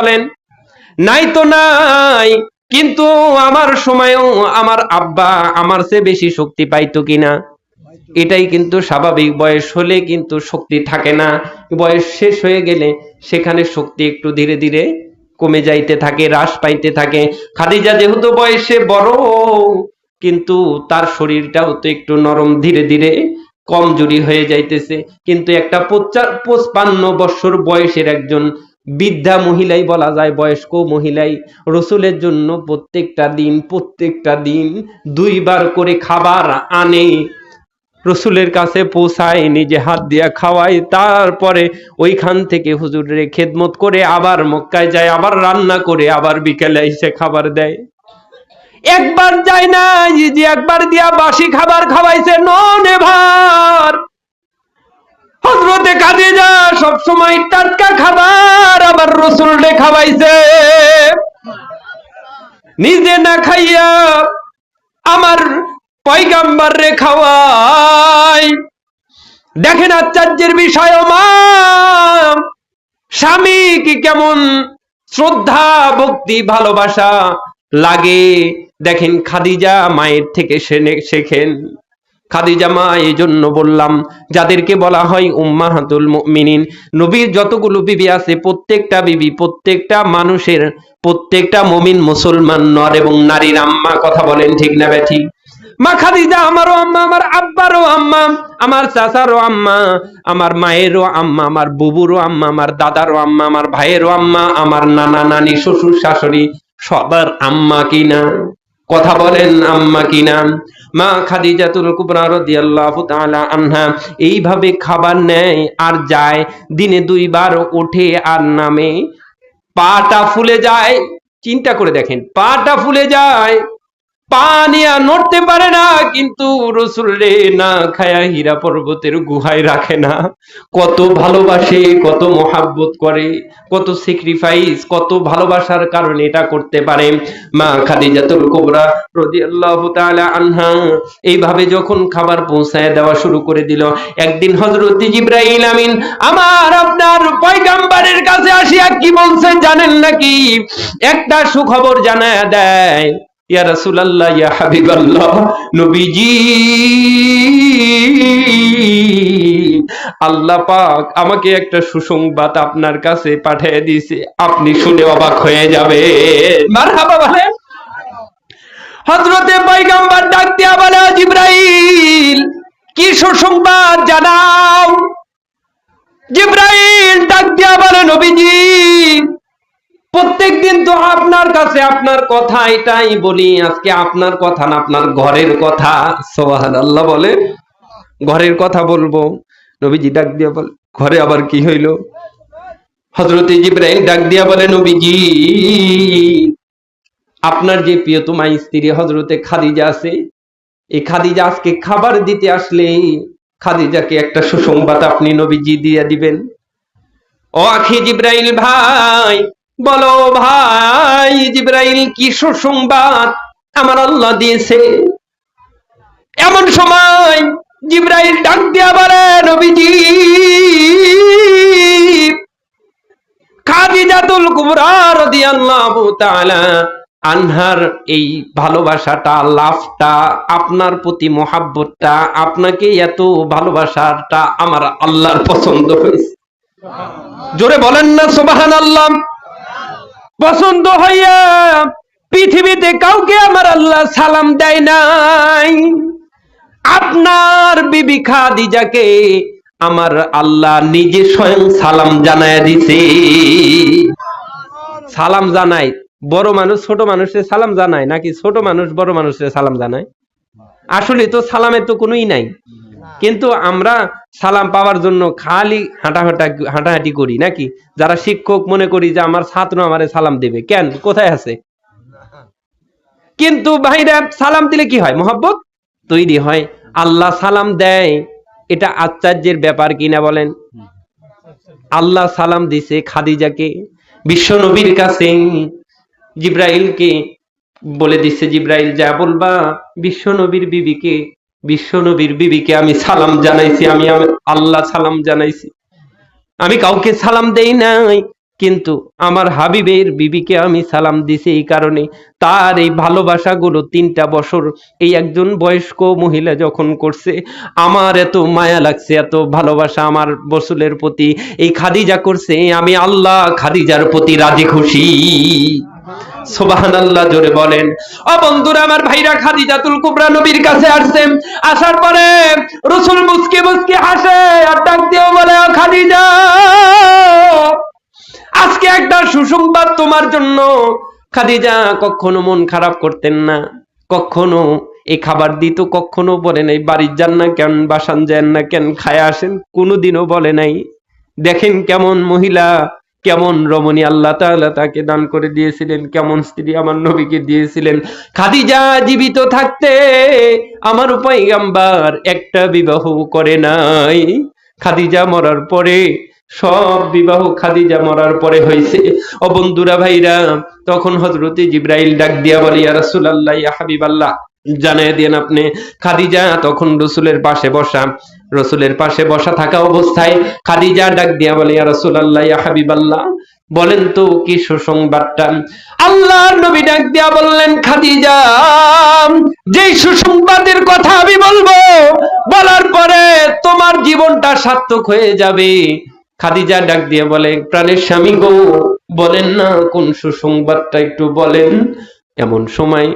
বলেন, নাই তো নাই, কিন্তু আমার সময়ও আমার আব্বা আমার চেয়ে বেশি শক্তি পাইতো কিনা? এটাই কিন্তু স্বাভাবিক। বয়স হলে কিন্তু শক্তি থাকে না। বয়স শেষ হয়ে গেলে সেখানে শক্তি একটু ধীরে ধীরে কমে যাইতে থাকে, হ্রাস পাইতে থাকে। খাদিজা যেহেতু বয়সে বড়, কিন্তু তার শরীরটাও তো একটু নরম, ধীরে ধীরে কমজোরি হয়ে যাইতেছে। কিন্তু একটা পঁচা- পঁচপান্ন বৎসর বয়সের একজন বৃদ্ধা মহিলাই বলা যায়, বয়স্ক মহিলাই, রসুলের জন্য প্রত্যেকটা দিন প্রত্যেকটা দিন দুইবার করে খাবার আনে। রসুলের কাছে পৌঁছায়, নিজে হাত দিয়া খাওয়ায়, তারপরে ওইখান থেকে হুজুরের খেদমত করে আবার মক্কায় যায়, আবার রান্না করে, আবার বিকেলে এসে খাবার দেয়। একবার যায় না যে একবার দিয়া বাসি খাবার খাওয়াইছে, নন এভার হজরতে খাদিজা সব সময় টাটকা খাবার নিজে না খাইয়া আমার পয়গাম্বার রে খাওয়াই। দেখেন আশ্চর্যের বিষয় মা স্বামী কি কেমন শ্রদ্ধা, ভক্তি, ভালোবাসা লাগে? দেখেন খাদিজা মায়ের থেকে শেখেন। খাদিজা মা এই জন্য বললাম, যাদেরকে বলা হয় উম্মাহাতুল মুমিনিন, নবীর যতগুলো বিবি আছে, প্রত্যেকটা বিবি, প্রত্যেকটা মানুষের, প্রত্যেকটা মমিন মুসলমান নর এবং নারীর আম্মা, কথা বলেন ঠিক না বে ঠিক মা খাদিজা আমারও আম্মা, আমার আব্বারও আম্মা, আমার চাচারও আম্মা, আমার মায়েরও আম্মা, আমার বুবুরও আম্মা, আমার দাদারও আম্মা, আমার ভাইয়েরও আম্মা, আমার নানা, নানি, শ্বশুর, শাশুড়ি, সবার আম্মা কিনা? কথা বলেন আম্মা কিনা? মা খাদিজাতুল কুবরা রাদিয়াল্লাহু তাআলা আনহা। এইভাবে খাবার নেয় আর যায়, দিনে দুইবার ওঠে আর নামে। পাটা ফুলে যায়, চিন্তা করে দেখেন, পাটা ফুলে যায় পা নিয়ে নড়তে পারে না, কিন্তু রসুল রে না খায়া হীরা পর্বতের গুহায় রাখে না। কত ভালোবাসে, কত মহাব্বত করে, কত স্যাক্রিফাইস কত ভালোবাসার কারণে এটা করতে পারে। মা খাদিজাতুল কুবরা রাদিয়াল্লাহু তাআলা আনহা এইভাবে যখন খাবার পৌঁছায় দেওয়া শুরু করে দিল, একদিন হযরত জিবরাইল আমিন, আমার আপনার পয়গাম্বারের কাছে আসিয়া কি বলছে জানেন নাকি? একটা সুখবর জানায় দেয়। ইয়া রাসূলুল্লাহ, ইয়া হাবিবাল্লাহ, নবীজি। আল্লাহ পাক আমাকে একটা সুসংবাদ আপনার কাছে পাঠিয়ে দিয়েছে। আপনি শুনে অবাক হয়ে যাবে মারহাবা বলেন। হযরতে পয়গম্বর ডাক দিয়া বলে, জিবরাইল, কি সুসংবাদ জানাও? জিব্রাইল ডাক দিয়া বলে, নবীজি প্রত্যেকদিন তো আপনার কাছে আপনার কথা এটাই বলি, আজকে আপনার কথা না, আপনার ঘরের কথা। সোহান আল্লাহ বলে, ঘরের কথা বলব। নবীজি ডাক দিয়া বলে, ঘরে আবার কি হইল? হজরত জিব্রাইল ডাক দিয়া বলে, নবীজি, আপনার যে প্রিয় প্রিয়তমা স্ত্রী হজরতে খাদিজা আছে, এই খাদিজা আজকে খাবার দিতে আসলে, খাদিজাকে একটা সুসংবাদ আপনি নবীজি দিয়ে দিবেন। ও আখি জিব্রাইল ভাই বলো ভাই জিব্রাইল, কি সুসংবাদ আমার আল্লাহ দিয়েছে? এমন সময় জিব্রাইল ডাক দিয়া বলে, নবীজি, খাদিজাতুল কুবরা রাদিয়াল্লাহু তাআলা আনহার এই ভালোবাসাটা লাভটা আপনার প্রতি মহাব্বতটা, আপনাকে এত ভালোবাসাটা আমার আল্লাহর পছন্দ হয়েছে। জোরে বলেন না সুবাহান আল্লাহ পছন্দ হইয়া পৃথিবীতে কাউকে আমার আল্লাহ সালাম দেয় নাই। আপনার বিবি খাদিজাকে আমার আল্লাহ নিজে স্বয়ং সালাম জানায় দিছে। সালাম জানাই বড় মানুষ, ছোট মানুষের সালাম জানায় নাকি ছোট মানুষ, বড় মানুষের সালাম জানায়? আসলে তো সালামের তো কোনোই নাই। কিন্তু আমরা সালাম পাওয়ার জন্য খালি হাঁটাহাঁটা হাঁটাহাঁটি করি, নাকি? যারা শিক্ষক মনে করি যে আমার ছাত্র আমারে সালাম দেবে। কেন? কোথায় আছে? কিন্তু ভাইরা সালাম দিলে কি হয়? মোহাব্বত তৈরি হয়। আল্লাহ সালাম দেয়। এটা আশ্চর্যের ব্যাপার কিনা বলেন? আল্লাহ সালাম দিছে খাদিজাকে। বিশ্ব নবীর কাছে জিব্রাইলকে বলে দিচ্ছে জিব্রাইল, যা বলবা বিশ্ব নবীর বিবিকে বিশ্ব নবীর বিবিকে আমি সালাম জানাইছি, আমি আল্লাহ সালাম জানাইছি। আমি কাউকে সালাম দেই নাই, কিন্তু আমার হাবিবের বিবিকে আমি সালাম দিছি এই কারণে। তার এই ভালোবাসাগুলো তিনটা বছর এই একজন বয়স্ক মহিলা যখন করছে, আমার এত মায়া লাগছে, এত ভালোবাসা আমার বসুলের প্রতি। এই খাদিজা করছে, আমি আল্লাহ খাদিজার প্রতি রাজি খুশি। সোবাহান আল্লাহ জোরে বলেন। ও বন্ধুরা, আমার ভাইরা খাদিজাতুল কুবরা নবীর কাছে আসছে। আসার পরে রসুল মুসকে মুসকে হাসে আর ডাক বলে, "ও খাদিজা, আজকে একটা সুসংবাদ তোমার জন্য। খাদিজা, কখনো মন খারাপ করতেন না। কখনো এই খাবার দিত, কখনো বলে নাই, বাড়ির যান না কেন, বাসান যান না কেন, খায় আসেন, কোনোদিনও বলে নাই। দেখেন কেমন মহিলা কেমন রমণী আল্লাহ তাআলা তাকে দান করে দিয়েছিলেন? কেমন স্ত্রী আমার নবীকে দিয়েছিলেন? খাদিজা জীবিত থাকতে আমার পয়গাম্বার একটা বিবাহ করে নাই। খাদিজা মরার পরে, সব বিবাহ খাদিজা মরার পরে হয়েছে। ও বন্ধুরা ভাইরা, তখন হজরতে জিব্রাইল ডাক দিয়া বলে, ইয়া রাসূলুল্লাহ, ইয়া হাবিবাল্লাহ। জানাই দেন আপনি, খাদিজা, তখন রসুলের পাশে বসা। রসুলের পাশে বসা থাকা অবস্থায় খাদিজা ডাক দিয়া বলে রাসূলুল্লাহ, ইয়া হাবিবাল্লাহ, বলেন তো কি সুসংবাদটা? আল্লাহর নবী ডাক দিয়া বললেন, খাদিজা যে সুসংবাদের কথা আমি বলব, বলার পরে তোমার জীবনটা সার্থক হয়ে যাবে। খাদিজা ডাক দিয়ে বলে, প্রাণের স্বামী গো, বলেন না কোন সুসংবাদটা একটু বলেন। এমন সময়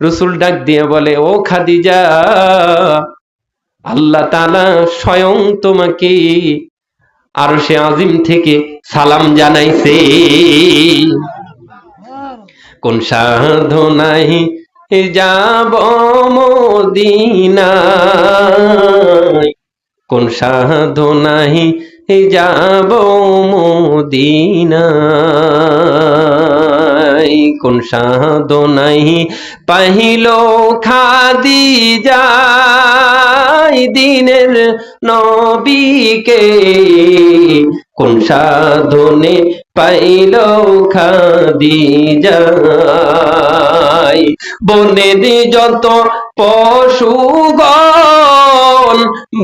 রসুল ডাক দিয়ে বলে, ও খাদিজা আল্লাহ তালা স্বয়ং তোমাকে আরও সে আজিম থেকে সালাম জানাইছে। কোন সাধনাই যাব মদিনায়? কোন সাধনাই যাব মদিনায় কোন সাধনাই পাহিল খাদি যায় দিনের নবীকে কোন সাধনে পাইল খাদি যায় বনের যত পশুগণ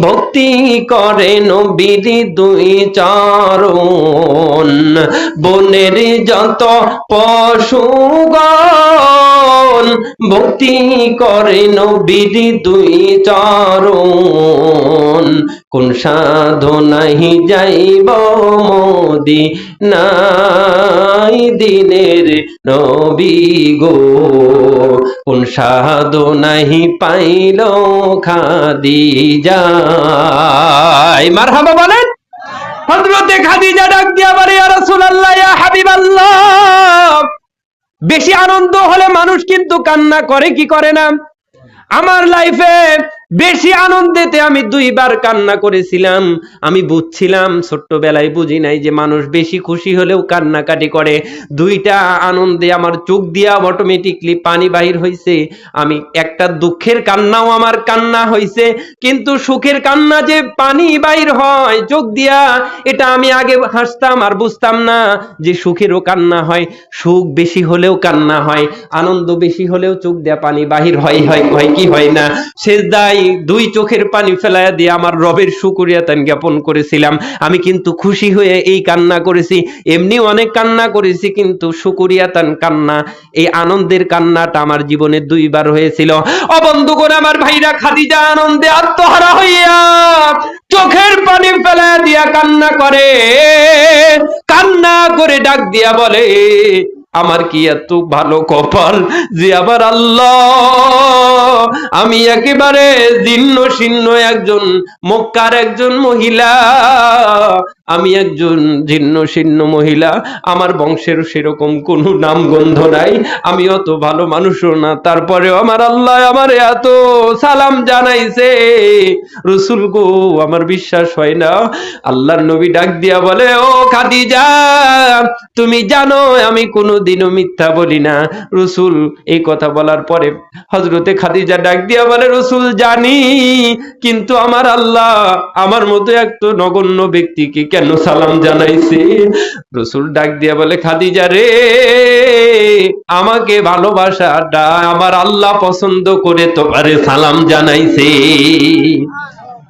ভক্তি করে নবীর দুই চরণ। বনের যত পশুগণ ভক্তি করে নবীর দুই চরণ। কোন সাধনাহি যাইব মোদি নাই দিনের নবী গো। কোন সাধনাহি পাইল খাদি যা যায় মারহাবা বলেন। হযরতে খাদিজা ডাক দিয়া ইয়া রাসূলুল্লাহ, ইয়া হাবিবাল্লাহ। বেশি আনন্দ হলে মানুষ কিন্তু কান্না করে, কি করে না? আমার লাইফে বেশি আনন্দেতে আমি দুইবার কান্না করেছিলাম। আমি বুঝছিলাম, ছোট্টবেলায় বুঝি নাই যে মানুষ বেশি খুশি হলেও কান্নাকাটি করে। দুইটা আনন্দে আমার চোখ দিয়া অটোমেটিকলি পানি বাহির হয়েছে আমি একটা দুঃখের কান্নাও আমার কান্না হয়েছে কিন্তু সুখের কান্না যে পানি বাহির হয়, চোখ দিয়া, এটা আমি আগে হাসতাম আর বুঝতাম না যে সুখেরও কান্না হয়, সুখ বেশি হলেও কান্না হয়, আনন্দ বেশি হলেও চোখ দিয়া পানি বাহির হয় হয় কি হয় না? সেজদাই দুই চোখের পানি ফেলাইয়া দিয়ে আমার রবের সুকুরিয়াতান জ্ঞাপন করেছিলাম। আমি কিন্তু খুশি হয়ে এই কান্না করেছি। এমনি অনেক কান্না করেছি, কিন্তু সুকুরিয়াতান কান্না, এই আনন্দের কান্নাটা আমার জীবনে দুইবার হয়েছিল। অবন্ধুগণ আমার ভাইরা খাদিজা আনন্দে আত্মহারা হইয়া চোখের পানি ফেলাইয়া দিয়া কান্না করে। কান্না করে ডাক দিয়া বলে আমার কি এত ভালো কপাল যে আবার আল্লাহ? আমি একেবারে জীর্ণ শীর্ণ একজন মক্কার একজন মহিলা। আমি একজন জীর্ণ শীর্ণ মহিলা, আমার বংশের সেরকম কোনো নাম গন্ধ নাই, আমি অত ভালো মানুষও না। তারপরেও আমার আল্লাহ আমার এত সালাম জানাইছে। রসুল গো, আমার বিশ্বাস হয় না। আল্লাহর নবী ডাক দিয়া বলে, ও খাদিজা, তুমি জানো আমি কোনো কোনোদিনও মিথ্যা বলি না। রসুল এই কথা বলার পরে হজরতে খাদিজা ডাক দিয়া বলে, রসুল জানি, কিন্তু আমার আল্লাহ আমার মতো এক তো নগণ্য ব্যক্তিকে কেন সালাম জানাইছে? রসুল ডাক দিয়া বলে, খাদিজা রে, আমাকে ভালোবাসাটা আমার আল্লাহ পছন্দ করে তোমারে সালাম জানাইছে।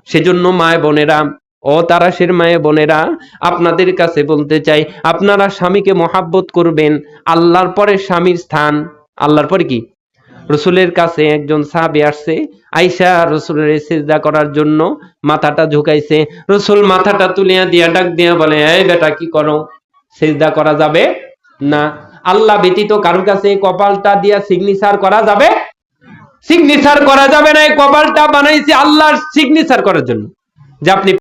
সেজন্য মায় বোনেরা, ও তারাশের মায়ে বোনেরা, আপনাদের কাছে বলতে চাই, আপনারা স্বামীকে মহাব্বত করবেন, আল্লাহর পরে স্বামীর স্থান, আল্লাহর পরে কি? রসুলের কাছে একজন সাহাবী আসছে, আইসা রসুলের সিজদা করার জন্য মাথাটা ঝুঁকাইছে। রসুল মাথাটা তুলিয়া দিয়া ডাক দিয়া বলে, এই বেটা, কি করো? সিজদা করা যাবে না? আল্লাহ ব্যতীত কারোর কাছে কপালটা দিয়া সিগনেচার করা যাবে? সিগনেচার করা যাবে না কপালটা বানাইছে আল্লাহর সিগনেচার করার জন্য। যে আপনি